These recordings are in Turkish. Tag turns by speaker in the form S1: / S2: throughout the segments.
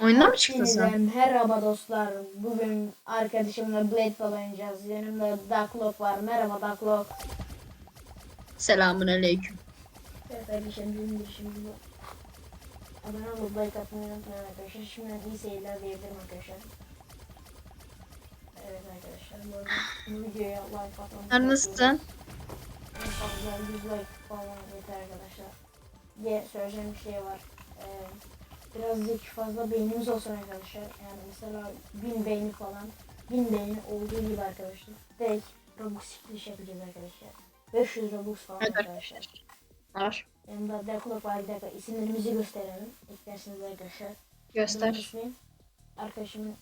S1: Oyundan mı çıktın sen?
S2: Merhaba dostlar. Bugün arkadaşımla Blade oynayacağız. Yanımda Ducklock var. Merhaba Ducklock.
S1: Selamun aleyküm.
S2: Evet arkadaşlar bizim girişimiz bu. Abone olup like atmayı unutmayın arkadaşlar. Şimdi iyi seyirler diyebilirim arkadaşlar. Evet arkadaşlar bu arada bu videoya like atmayı
S1: Sen nasılsın?
S2: En fazla 100 like falan yeter arkadaşlar. Diye söyleyeceğim bir şey var. Ee, birazcık fazla beynimiz olsun arkadaşlar. Yani mesela 1000 beyni falan. 1000 beyni olduğu gibi arkadaşlar. Direkt Robux çekiliş yapacağız arkadaşlar. 500 Robux falan
S1: Evet
S2: arkadaşlar.
S1: Var.
S2: Yanımda Deklok var. Bir dakika isimlerimizi gösterelim. İsterseniz arkadaşlar.
S1: Göster.
S2: ismim arkadaşımın.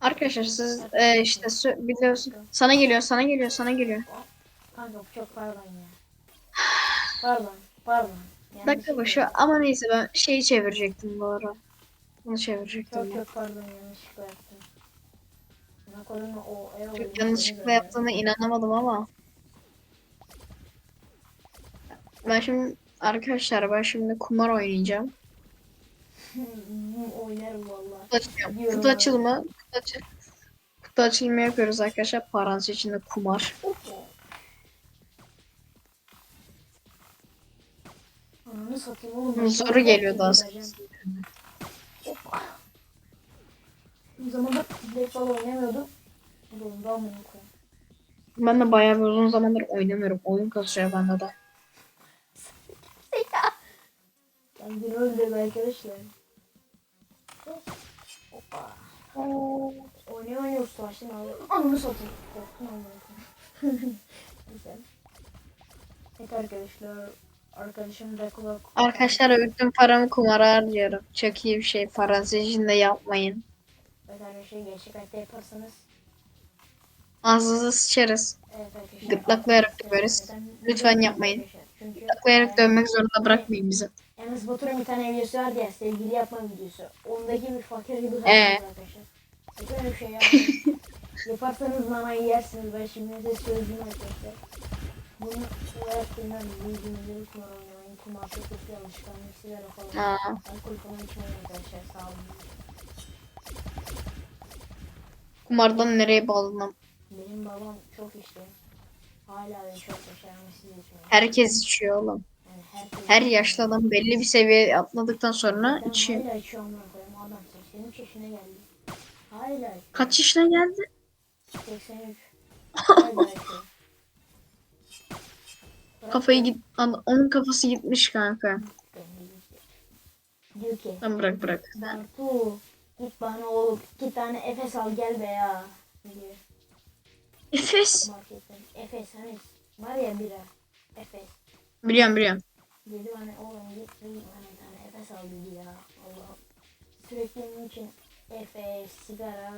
S1: Arkadaşlar siz e, işte biliyorsun. Sana geliyor, sana geliyor, sana geliyor.
S2: Kanka çok pardon ya. Pardon. Pardon. Yanlış
S1: Dakika başı ama neyse ben şeyi çevirecektim bu ara. Bunu çevirecektim.
S2: Çok
S1: ben.
S2: çok pardon yanlışlıkla yaptım. O e o-
S1: Çok yanlışlıkla yaptığına inanamadım ama. Ben şimdi arkadaşlar ben şimdi kumar oynayacağım.
S2: Hı, Oynarım valla.
S1: Kutu açıyorum.
S2: Biliyorum
S1: Kutu
S2: abi.
S1: açılımı, kutu, açı- kutu açılımı yapıyoruz arkadaşlar. Parantez içinde kumar.
S2: Ananı satayım oğlum.
S1: Soru
S2: sana
S1: geliyor daha
S2: bakayım, vereceğim. Hoppa. O zaman da Black Ball oynamıyordum. Oğlum koyayım?
S1: Ben de bayağı bir uzun zamandır oynamıyorum. Oyun kasıyor bende de.
S2: Ben beni öldürdü arkadaşlar. Hoppa. Oynuyor oynuyor ustalaştım abi. Ananı satayım. Korktum amına Güzel. Evet arkadaşlar. Arkadaşım da kulak.
S1: Arkadaşlar bütün paramı kumara harcıyorum. Çok iyi bir şey. Parantez içinde yapmayın.
S2: Evet arkadaşlar gerçek hayatta yaparsanız.
S1: Ağzınıza sıçarız.
S2: Evet arkadaşlar.
S1: Gırtlaklayarak döveriz. Lütfen yapmayın.
S2: Çünkü
S1: Gırtlaklayarak dövmek zorunda bırakmayın bizi.
S2: Enes Batur'un bir tane videosu vardı ya sevgili yapma videosu. Ondaki bir fakir gibi
S1: Ee?
S2: arkadaşlar. Sakın öyle bir şey yapmayın. Yaparsanız nanayı yersiniz. Ben şimdi size söyleyeyim arkadaşlar. Bunu bu yaptığından bildiğinizde kumar oynamayın. Kumar çok kötü alışkanlık. Sigara falan. Alkol falan içmeyin arkadaşlar. Sağ olun.
S1: Kumardan nereye bağlanam?
S2: Benim babam çok içti. Hala da çok siz içmeyin.
S1: Herkes içiyor oğlum.
S2: Yani herkes
S1: Her yaşlı adam belli bir seviye atladıktan sonra
S2: Ben
S1: içiyor.
S2: hala içiyorum koyayım. Adam 83 yaşına geldi. Hala.
S1: Kaç yaşına geldi?
S2: 83. Hala içiyor.
S1: Kafayı git onun kafası gitmiş kanka.
S2: Diyor ki
S1: Lan bırak bırak.
S2: Bartu git bana oğlum iki tane Efes al gel be ya. Diyor
S1: Efes.
S2: marketten. Efes hani var ya bira. Efes.
S1: Biliyorum biliyorum.
S2: Dedi bana oğlum git bir bir tane Efes al dedi ya. Allah. Sürekli onun için Efes, sigara,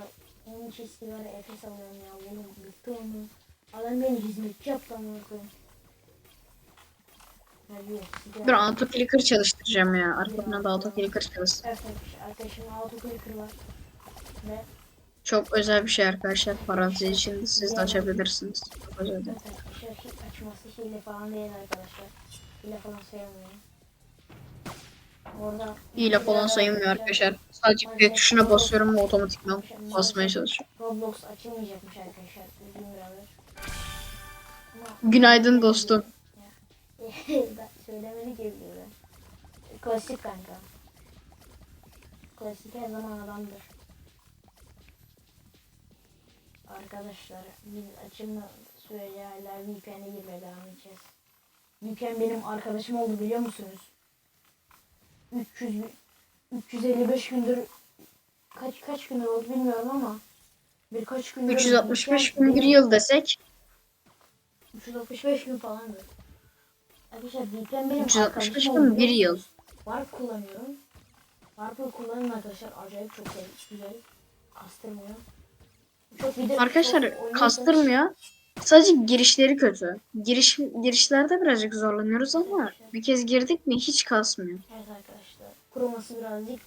S2: onun için sigara Efes alıyorum ya. Oğlum bıktı onu. Adam beni hizmetçi yaptı koyayım.
S1: Dur autoclicker çalıştıracağım ya. Arkamdan da autoclicker çalışsın.
S2: Evet autoclicker var. Ve
S1: Çok özel bir şey arkadaşlar. Parantez içinde siz de açabilirsiniz. Çok özel.
S2: evet arkadaşlar açması hile falan değil arkadaşlar. Hile falan sayılmıyor. Orada
S1: Hile falan sayılmıyor arkadaşlar. Sadece bir tuşuna basıyorum ve otomatikman basmaya çalışıyor.
S2: Roblox açılmayacakmış arkadaşlar.
S1: Günaydın dostum.
S2: söylemeni geliyor. Klasik kanka. Klasik her zaman adamdır. Arkadaşlar biz açımla hala VPN'e girmeye devam edeceğiz. VPN benim arkadaşım oldu biliyor musunuz? 300 gün- 355 gündür kaç kaç gündür oldu bilmiyorum ama birkaç gündür
S1: 365
S2: VPN
S1: gün bir yıl desek
S2: 365 gün falandır. Arkadaşlar VPN benim
S1: 365
S2: arkadaşım
S1: gün
S2: oldu.
S1: bir yıl.
S2: Warp kullanıyorum. Warp'ı kullanın arkadaşlar. Acayip çok sev- güzel. Kastırmıyor. Çok de
S1: Arkadaşlar
S2: çok
S1: kastırmıyor. Sadece girişleri kötü. Giriş girişlerde birazcık zorlanıyoruz ama bir kez girdik mi hiç kasmıyor.
S2: Evet arkadaşlar. Kuruması birazcık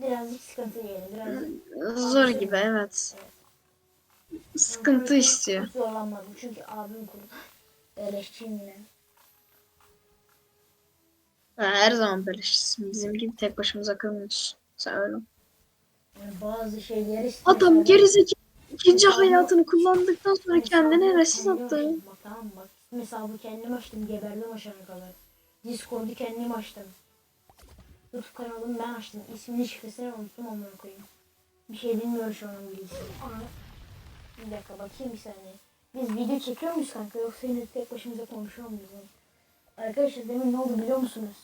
S2: birazcık sıkıntı yani. Birazcık
S1: Zor gibi evet. Sıkıntı
S2: Ben
S1: istiyor.
S2: Zorlanmadım çünkü abim kurdu. Beleşçiyim yine.
S1: Ha, Her zaman böyle bizim gibi tek başımıza kalmıyoruz. Sen öyle.
S2: Yani bazı şeyleri
S1: Adam gerizekalı ikinci hayatını kullandıktan sonra
S2: Hesabı
S1: resis attı.
S2: tamam bak. Hesabı kendim açtım. Geberdim aşağıya kadar. Discord'u kendim açtım. YouTube kanalımı ben açtım. İsmini şifresini unuttum amına koyayım. Bir şey bilmiyor şu an. Ana. Bir dakika bakayım bir saniye. Biz video çekiyor muyuz kanka yoksa yine tek başımıza konuşuyor muyuz? yani? Arkadaşlar demin ne oldu biliyor musunuz?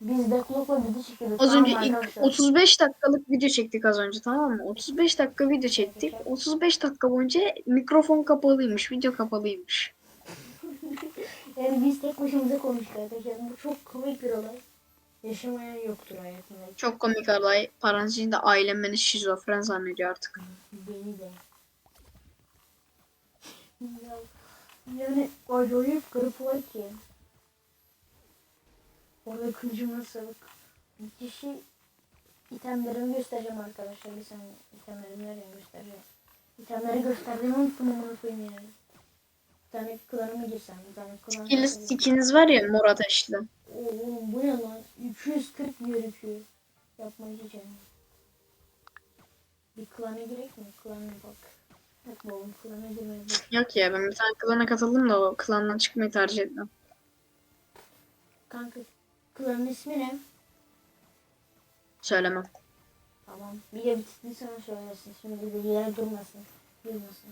S2: Biz Deadlock'la video çekiyorduk.
S1: Az
S2: tamam
S1: önce
S2: mı
S1: ilk
S2: arkadaşlar?
S1: 35 dakikalık video çektik az önce tamam mı? 35 dakika video çektik. 35 dakika boyunca mikrofon kapalıymış, video kapalıymış.
S2: Yani biz tek başımıza konuştuk arkadaşlar. Bu çok komik bir olay. Yaşamayan yoktur hayatında.
S1: Çok komik olay. Parantez içinde ailem beni şizofren zannediyor artık.
S2: Beni de. Ya, yani acayip garip olay ki. Orada kılıcıma sağlık. Bir kişi itemlerimi göstereceğim arkadaşlar. Bir saniye itemlerimi nereye göstereceğim. İtemleri gösterdiğimi unuttum amına koyayım yani. Bir tane klanıma girsem, bir tane klan.
S1: Skiniz, skiniz var ya mor ateşli.
S2: Oğlum bu ne lan? 240 gerekiyor. Yapmayı için. Bir klana girek mi? Klana bak. Bu oğlum klana girmeye bak.
S1: Yok ya ben bir tane klana katıldım da o klandan çıkmayı tercih etmem.
S2: Kanka klanın ismi ne?
S1: Söylemem.
S2: Tamam. Bir de bittiğini sana söylersin. Şimdi de yere durmasın. Durmasın.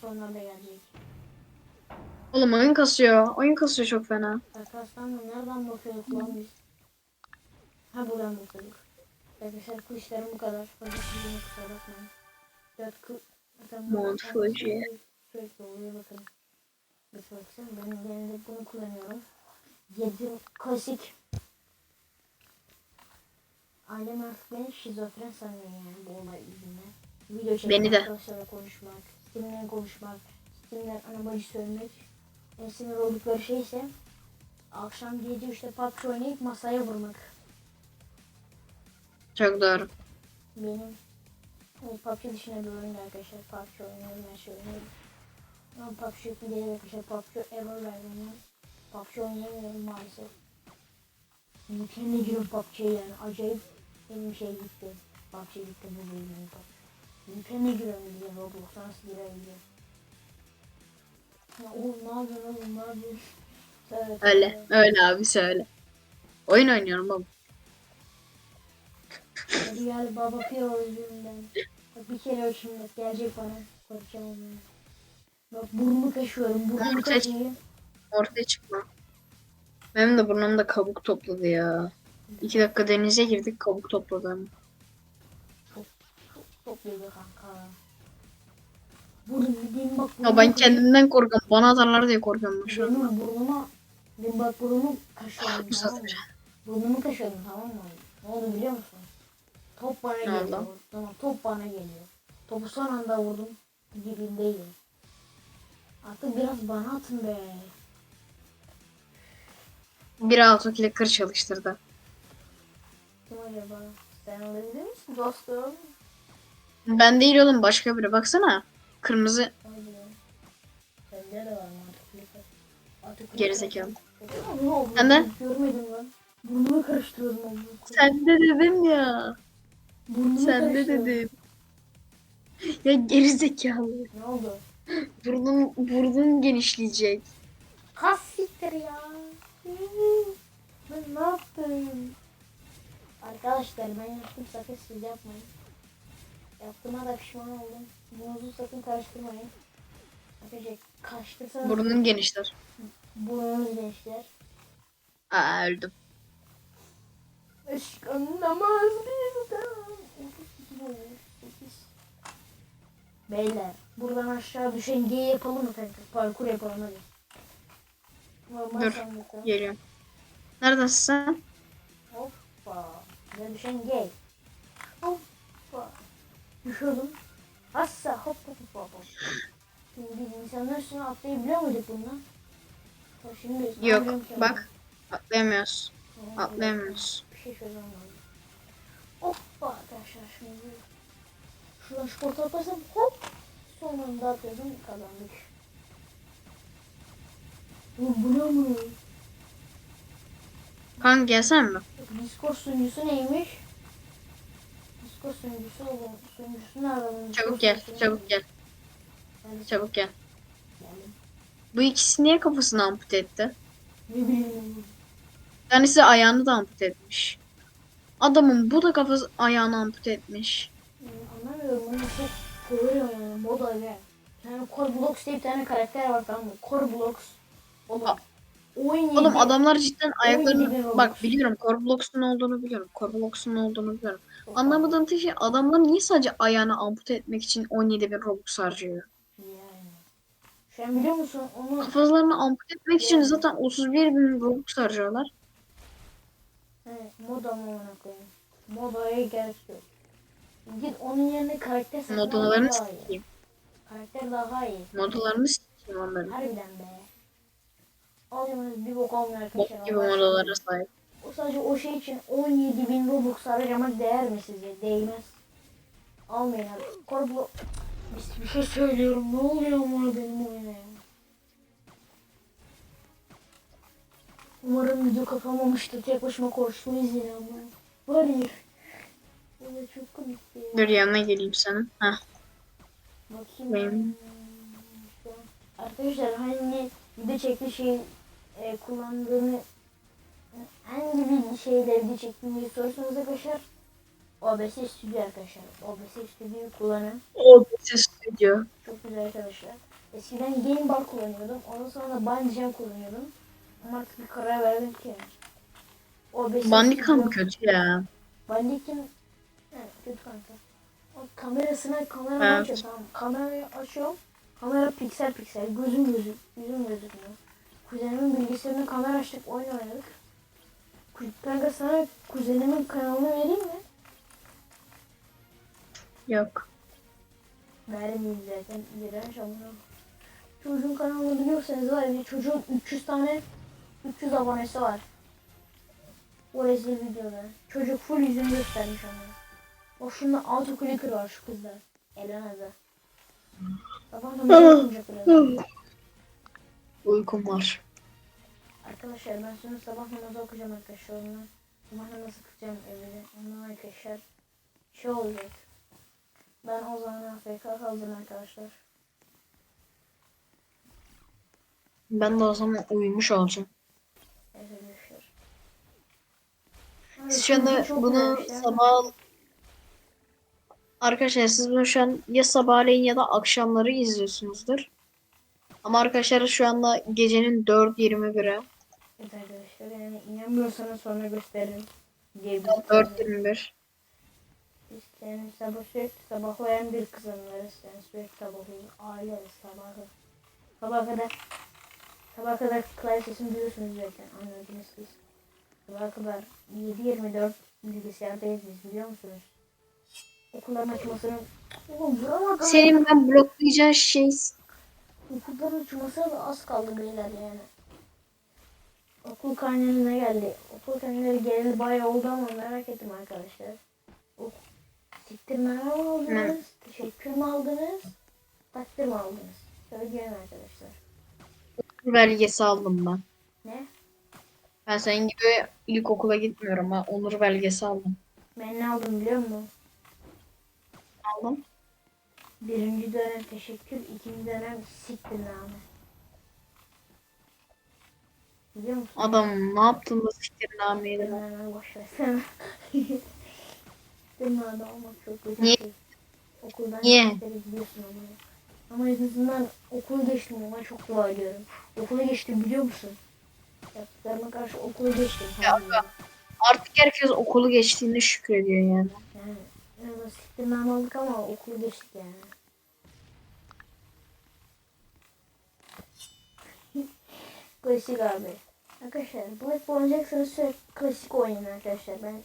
S2: Sonra da gelecek.
S1: Oğlum oyun kasıyor. Oyun kasıyor çok fena.
S2: Arkadaşlar? Nereden bakıyorduk lan biz? Ha buradan bakıyorduk. Arkadaşlar kılıçlarım bu kadar. Fazla kılıcımı kusura bakmayın. Dört bu-
S1: Mount Fuji.
S2: Sürekli oluyor bakın. Bir baksana ben genelde bunu kullanıyorum. 7 klasik. Ailem artık beni şizofren sanıyor yani bu olay yüzünden. Video çekmek,
S1: Beni de.
S2: arkadaşlarla konuşmak, Steam'den konuşmak, Steam'den anabacı söylemek. En sinir oldukları şey ise akşam gece işte PUBG oynayıp masaya vurmak.
S1: Çok doğru.
S2: Benim o PUBG dışında bir oyun arkadaşlar. PUBG oynuyorum, her şey oynuyorum. Ama PUBG yok değil arkadaşlar. PUBG ever verdim. PUBG oynayamıyorum maalesef. Yüklemle giriyorum PUBG'ye yani. Acayip benim şey gitti. PUBG gitti bu bölümün PUBG. Giriyorum diye Roblox'a nasıl girebiliyorum. Ya oğlum ne yapıyorsun oğlum ne yapıyorsun?
S1: Öyle. Öyle abi söyle. Oyun oynuyorum oğlum.
S2: Hadi gel baba Piro yüzünden. Bak bir kere o şimdi gelecek bana. Korkacağım onu. Bak burnumu kaşıyorum. Burnumu kaşıyayım.
S1: Ortaya çıkma. Benim de burnumda kabuk topladı ya. İki dakika denize girdik kabuk topladım.
S2: Topluyor kanka. Burnum bildiğin bak
S1: Ya ben kendimden korkuyorum. Bana atarlar diye korkuyorum şu an.
S2: Burnuma burnuma. Ben bak burnumu kaşıyorum
S1: Güzel
S2: tamam mı? Burnumu kaşıyorum tamam mı? Ne oldu biliyor musun? Top bana
S1: Ne
S2: geliyor.
S1: oldu?
S2: Tamam top bana geliyor. Topu son anda vurdum. Dibindeydi. Artık biraz bana atın be.
S1: Biri autoclicker çalıştırdı.
S2: Kim acaba? Sen olabilir misin dostum?
S1: Ben değil oğlum başka biri. Baksana. Kırmızı.
S2: Sende de var artık? Artık
S1: gerizekalı.
S2: Ne oldu?
S1: Sen de?
S2: Görmedim lan. Burnumu karıştırıyordum. amına koyayım.
S1: Sen de dedim ya.
S2: Burnumu
S1: Sen de dedim. Ya gerizekalı.
S2: Ne oldu?
S1: Burnun, burnun genişleyecek.
S2: Kas siktir ya. Ben ne yaptım? Arkadaşlar ben yaptım sakın siz yapmayın. Yaptığıma da pişman oldum. Bununuzu sakın karıştırmayın. Arkadaşlar karıştırsanız
S1: Burnun genişler.
S2: burnunuz gençler.
S1: Aa öldüm.
S2: Aşk anlamaz bizden. 32 olmuş, 8. Beyler buradan aşağı düşen G yapalım mı kanka? Parkur yapalım hadi. Normal
S1: Dur. Geliyorum. Neredesin sen?
S2: Hoppa. Buradan düşen G. Hoppa. Düşüyordum. Assa hop hop hop hop. Şimdi biz insanların üstüne atlayabiliyor muyduk bundan? Şimdi
S1: Yok. Bak. Atlayamıyoruz. Atlayamıyoruz.
S2: Bir şey çözmem lazım. Hoppa arkadaşlar şimdi şuradan şu portal atlarsam hop son anda atıyordum kazandık. Oğlum bu ne?
S1: Kanka gelsene mi?
S2: Discord sunucusu neymiş? Discord sunucusu olun. Sunucusunu aralım.
S1: Çabuk gel, çabuk gel, çabuk gel.
S2: Geldim.
S1: Bu ikisi niye kafasını ampute etti? Tanesi ayağını da ampute etmiş. Adamın bu da kafası ayağını ampute etmiş.
S2: Hmm, Anlamıyorum bunu çok koyuyor yani moda öyle. Yani Core Blocks diye bir tane karakter var tamam mı? Core Blocks. Oğlum.
S1: A-
S2: 17
S1: Oğlum adamlar cidden ayaklarını... Bak biliyorum Corblox'un olduğunu biliyorum. Corblox'un olduğunu biliyorum.
S2: Çok
S1: Anlamadığım tek şey adamlar niye sadece ayağını ampute etmek için 17 bin Robux harcıyor?
S2: Yani. An biliyor musun onu
S1: Kafalarını ampute etmek için
S2: Yani.
S1: zaten 31 bin Robux harcıyorlar.
S2: he, moda mı ona koyayım? Modaya gerek yok. Git onun yerine karakter satın al,
S1: Modalarını sikeyim.
S2: Karakter daha iyi.
S1: Modalarını sikeyim onların.
S2: Harbiden be. Alacağımız bir bok olmuyor arkadaşlar.
S1: Bok gibi modalara sahip.
S2: O sadece o şey için 17 bin Robux harcamak değer mi sizce? Değmez. Almayın abi. Korblo... Bir, bir şey söylüyorum. Ne oluyor ama benim oyuna ya? Umarım video kapamamıştır. Tek başıma koştuğumuz yine ama. Var ya. Bu da çok komikti ya.
S1: Dur yanına geleyim senin. Heh.
S2: Bakayım.
S1: Benim-
S2: Arkadaşlar hani video çektiği şey e, kullandığını hangi bir şeyle video çektiğini diye sorarsanız arkadaşlar OBS Studio arkadaşlar. OBS Studio'yu kullanın.
S1: O ses stüdyo.
S2: Çok güzel arkadaşlar. Eskiden Game Bar kullanıyordum. Ondan sonra da Bandicam kullanıyordum. Ama artık bir karar verdim ki. OBS
S1: Bandicam
S2: Studio-
S1: kötü ya.
S2: Bandicam evet, kötü kanka. O kamerasına kameramı
S1: Evet.
S2: açıyorum tamam. Kamerayı açıyorum. Kamera piksel piksel. Gözüm gözü. Yüzüm gözükmüyor. Kuzenimin bilgisayarına kamera açtık. Oyun oynadık. Kanka sana kuzenimin kanalını vereyim mi?
S1: Yok.
S2: Vermeyeyim zaten. İğrenç ama. Çocuğun kanalını biliyorsanız var ya çocuğun 300 tane 300 abonesi var. O rezil videoda. Çocuk full yüzünü göstermiş ama. O şunda auto clicker var şu kızda. Elena'da. Babam da ne yapacak biraz.
S1: Uykum var.
S2: Arkadaşlar ben şimdi sabah namazı okuyacağım arkadaşlar onunla. Sabah namazı kılacağım evde. Ondan arkadaşlar şey olacak. Ben o zaman AFK kaldım arkadaşlar.
S1: Ben de o zaman uyumuş olacağım.
S2: Evet arkadaşlar.
S1: Siz şu anda bunu
S2: güzel.
S1: sabah... Arkadaşlar siz bunu şu an ya sabahleyin ya da akşamları izliyorsunuzdur. Ama arkadaşlar şu anda gecenin 4.21'i.
S2: Evet arkadaşlar yani inanmıyorsanız sonra gösteririm. Diye bir
S1: 4.21.
S2: Biz yani sabah sürekli sabahlayan bir kızımlarız. Yani sürekli sabahlıyoruz. Aileriz sabahı. Sabah kadar sabah kadar sesini duyuyorsunuz zaten anladınız siz. Sabah kadar 7-24 bilgisayardayız biz biliyor musunuz? Okulların açmasının Oğlum vuramadım.
S1: Senin ben bloklayacağın şey
S2: Okulların açmasına da az kaldı beyler yani. Okul karnelerine geldi. Okul karneleri geleli bayağı oldu ama merak ettim arkadaşlar. Ok Siktirme mi aldınız? Teşekkür mü aldınız? Takdir mi aldınız? Söyleyin arkadaşlar.
S1: belgesi aldım ben.
S2: Ne?
S1: Ben senin gibi ilkokula gitmiyorum ha. Onur belgesi aldım.
S2: Ben ne aldım biliyor musun?
S1: Aldım.
S2: Birinci dönem teşekkür, ikinci dönem siktirname. Biliyor musun?
S1: Adam ne yaptın da siktirnameyi de.
S2: Hemen boş versene. Siktirname olmak çok kötü.
S1: Niye?
S2: şey. Okuldan
S1: Niye?
S2: biliyorsun ama. Ama en azından okulu geçtim ama çok dua ediyorum. Okulu geçtim biliyor musun? Yaptıklarıma karşı okulu geçtim.
S1: Ya. Artık herkes okulu geçtiğinde şükrediyor yani.
S2: Yani yani siktirname aldık ama okulu geçtik yani. Klasik abi. Arkadaşlar Black oynayacaksanız sürekli klasik oynayın arkadaşlar. Ben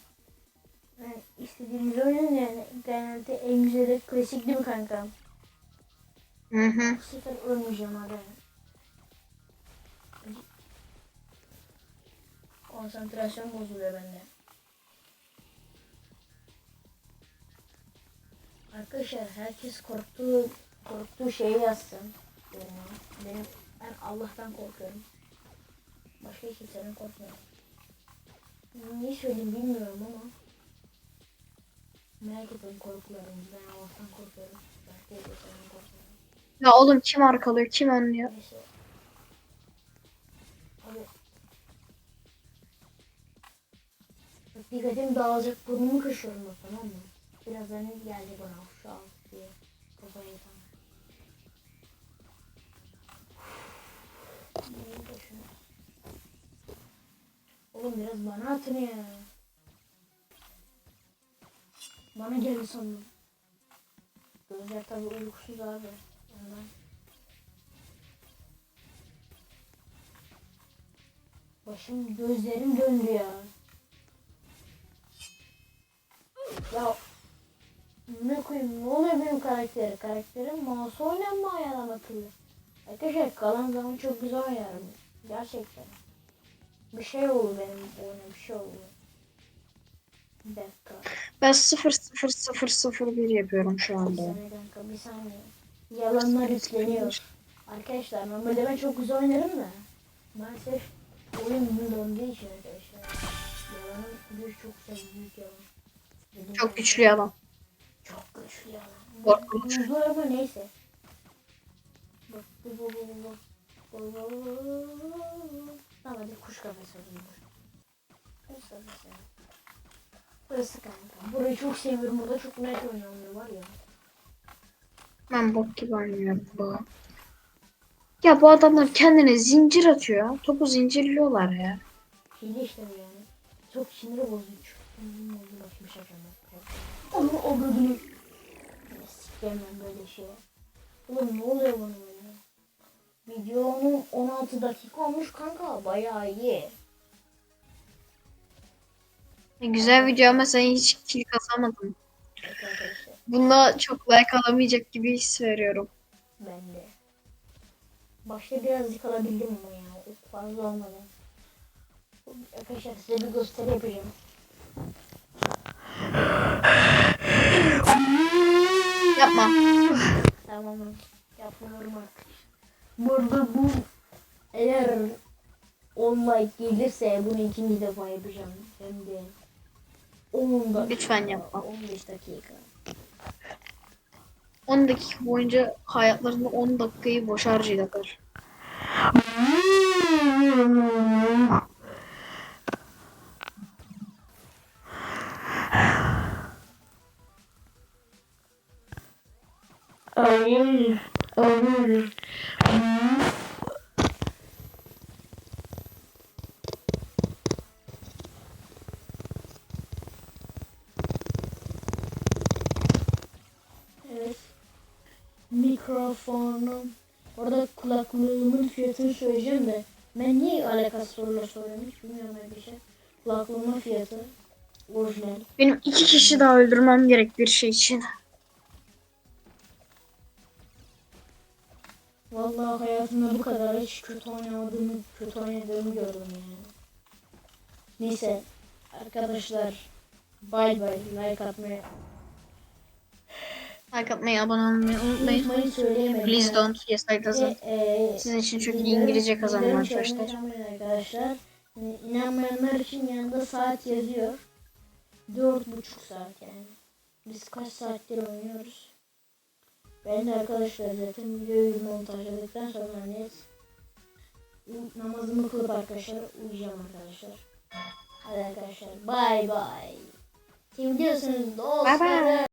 S2: ben istediğiniz oyunun yani internette en güzeli klasik değil mi kankam?
S1: Hı hı.
S2: Bu sefer ölmeyeceğim abi. Konsantrasyon bozuluyor bende. Arkadaşlar herkes korktuğu korktuğu şeyi yazsın. Yoruma. Benim ben Allah'tan korkuyorum. Başka kimseden korkmuyorum. Niye söyleyeyim bilmiyorum ama. Merak etmeyin korkularım. Ben Allah'tan korkuyorum. Ben de senden korkuyorum.
S1: Ya oğlum kim arkalıyor kim önlüyor?
S2: Neyse. Abi. Dikkatim dağılacak burnumu kaşıyorum tamam mı? Birazdan ne geldi bana şu an diye. Kafayı. Oğlum biraz bana atın ya. Bana geldi sandım. Gözler tabi uykusuz abi. Ondan. Başım gözlerim döndü ya. Ya ne koyayım ne oluyor benim karakteri? Karakterim mouse oynanma ayağına akıllı. Arkadaşlar kalan zaman çok güzel oynarım. Gerçekten. Bir şey oldu benim oyuna bir şey oldu. Bir dakika.
S1: Ben 0 0 0 0 1 yapıyorum şu
S2: Bir
S1: anda.
S2: saniye kanka bir saniye. Yalanlar yükleniyor. Arkadaşlar normalde ben çok güzel oynarım da. Maalesef oyun bunu döndüğü için arkadaşlar. Yalanın bir çok güzel büyük yalan.
S1: Çok güçlü yalan.
S2: Çok güçlü yalan.
S1: Korkunç.
S2: Bu araba neyse. Bak bu bu bu bu bu. Tamam hadi kuş kafesi alayım. Kuş kafesi. Burası kanka. Burayı çok seviyorum. Burada çok net oynanıyor var ya.
S1: Ben bok gibi oynuyorum bu. Ya bu adamlar kendine zincir atıyor. Topu zincirliyorlar ya.
S2: Hile işte bu yani. Çok sinir bozucu. Hmm, oldu bakayım şakama. Onu obradını. Sikemem böyle şeye. Oğlum ne oluyor bana böyle? Videonun 16 dakika olmuş kanka. Bayağı iyi.
S1: E, güzel video ama sen hiç kill.
S2: Evet arkadaşlar.
S1: Bunda çok like alamayacak gibi his veriyorum.
S2: Ben de. Başta birazcık alabildim ama ya. Fazla olmadı. Arkadaşlar size bir gösteri yapacağım. Yapmıyorum artık. Burada bu eğer 10 like gelirse bunu ikinci defa yapacağım. Hem de 10 dakika.
S1: Lütfen yapma.
S2: 15 dakika.
S1: 10 dakika boyunca hayatlarında 10 dakikayı boş harcayacaklar.
S2: Hayır. Hayır. Evet. Mikrofonum. Orada kulaklığımın fiyatını söyleyeceğim de. Ben niye alakasız sorular soruyorum hiç bilmiyorum arkadaşlar. Kulaklığımın fiyatı orijinal.
S1: Benim iki kişi daha öldürmem gerek bir şey için.
S2: Vallahi hayatımda bu kadar hiç kötü oynamadığımı, kötü oynadığımı gördüm yani. Neyse arkadaşlar bay bay like atmayı
S1: Like atmayı, abone olmayı unutmayın.
S2: söyleyemedim.
S1: Please don't. Yes, I doesn't.
S2: e,
S1: Sizin için çok iyi
S2: bildirim-
S1: İngilizce kazandım arkadaşlar.
S2: arkadaşlar. İnanmayanlar için yanında saat yazıyor. Dört buçuk saat yani. Biz kaç saattir oynuyoruz? Ben de arkadaşlar zaten videoyu montajladıktan sonra net namazımı kılıp arkadaşlar uyuyacağım arkadaşlar. Hadi arkadaşlar bay bay. Kim diyorsunuz dostlar?
S1: Bye bye.